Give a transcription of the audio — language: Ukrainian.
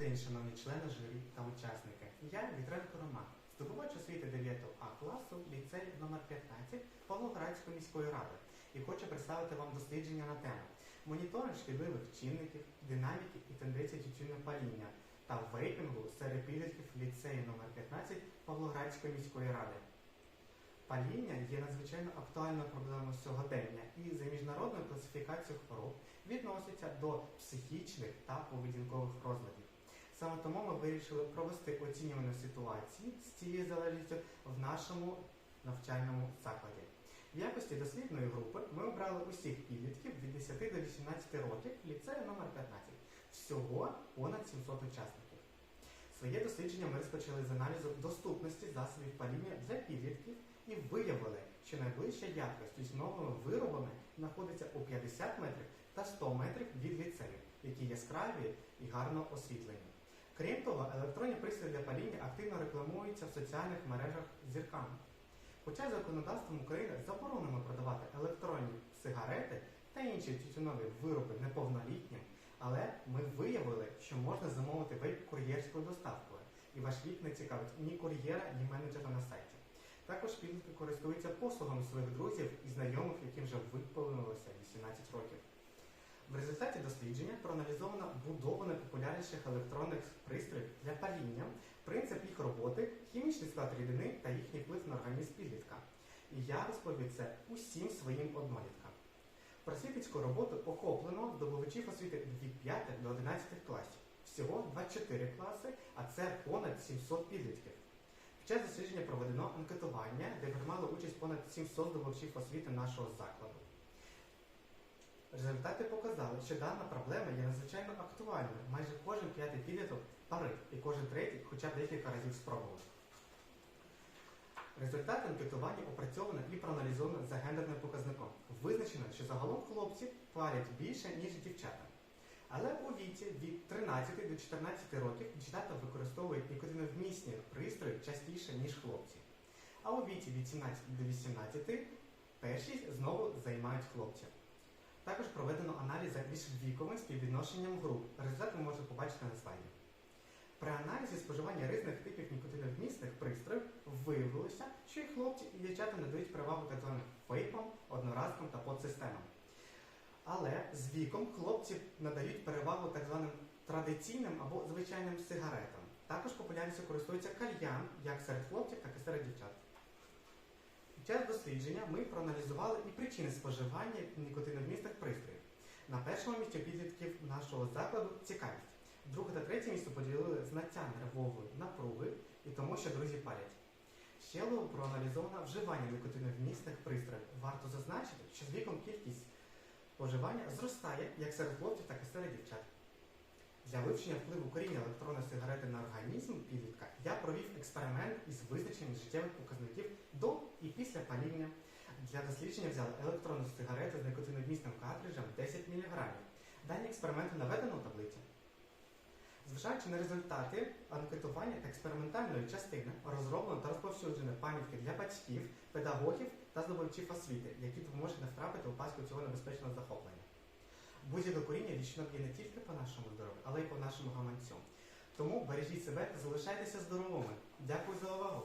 день, шановні члени журі та учасники. Я Вітренко Роман, здобувач освіти 9 А класу, ліцей номер 15 Павлоградської міської ради і хочу представити вам дослідження на тему моніторинг шкідливих чинників, динаміки і тенденцій тютюнопаління та вейпінгу серед підлітків ліцею номер 15 Павлоградської міської ради. Паління є надзвичайно актуальною проблемою сьогодення і за міжнародною класифікацією хвороб відноситься до психічних та поведінкових розладів. Саме тому ми вирішили провести оцінювану ситуації з цією залежністю в нашому навчальному закладі. В якості дослідної групи ми обрали усіх підлітків від 10 до 18 років ліцею номер 15 Всього понад 700 учасників. Своє дослідження ми розпочали з аналізу доступності засобів паління для підлітків і виявили, що найближча яркость з новими виробами знаходиться у 50 метрів та 100 метрів від ліцею, які яскраві і гарно освітлені. Крім того, електронні пристрої для паління активно рекламуються в соціальних мережах зірками. Хоча законодавством України заборонено продавати електронні сигарети та інші тютюнові вироби неповнолітнім, але ми виявили, що можна замовити вейп кур'єрською доставкою, і ваш вік не цікавить ні кур'єра, ні менеджера на сайті. Також підлітки користуються послугами своїх друзів і знайомих, яким вже виповнилося 18 років. В результаті дослідження проаналізовано будову найпопулярніших електронних пристроїв для паління, принцип їх роботи, хімічний склад рідини та їхній вплив на організм підлітка. І я розповів це усім своїм одноліткам. Просвітницьку роботу охоплено здобувачів освіти від 5 до 11 класів. Всього 24 класи, а це понад 700 підлітків. Під час дослідження проведено анкетування, де приймали участь понад 700 здобувачів освіти нашого закладу. Результати показали, що дана проблема є надзвичайно актуальною. Майже кожен п'ятий підліток парить і кожен третій хоча б декілька разів спробував. Результати анкетування опрацьовано і проаналізовано за гендерним показником. Визначено, що загалом хлопці парять більше, ніж дівчата. Але у віці від 13 до 14 років дівчата використовують нікотиновмісні пристрої частіше, ніж хлопці. А у віці від 17 до 18 першість знову займають хлопці. Також проведено аналіз за міжвіковим співвідношенням груп. Результат ви можете побачити на слайді. При аналізі споживання різних типів нікотиновмісних пристроїв виявилося, що і хлопці, і дівчата надають перевагу так званим вейпам, одноразкам та подсистемам. Але з віком хлопці надають перевагу так званим традиційним або звичайним сигаретам. Також популярністю користується кальян як серед хлопців, так і серед дівчат. Час дослідження ми проаналізували і причини споживання нікотиновмісних пристроїв. На першому місці підлітків нашого закладу цікавість. Друге та третє місце поділили знаття нервової напруги і тому, що друзі палять. Ще було проаналізовано вживання нікотиновмісних пристроїв. Варто зазначити, що з віком кількість споживання зростає як серед хлопців, так і серед дівчат. Для вивчення впливу коріння електронної сигарети на організм підлітка я провів експеримент із визначенням життєвих показників до і після паління. Для дослідження взяли електронну сигарету з никотиновмісним картриджем 10 мг. Дані експерименти наведено у таблиці. Зважаючи на результати анкетування та експериментальної частини, розроблено та розповсюджено пам'ятки для батьків, педагогів та здобувачів освіти, які допоможуть не втрапити у паску цього небезпечного захоплення. Будь-яке коріння лічно є не тільки по нашому здоров'ю, але й по нашому гаманцю. Тому бережіть себе та залишайтеся здоровими. Дякую за увагу!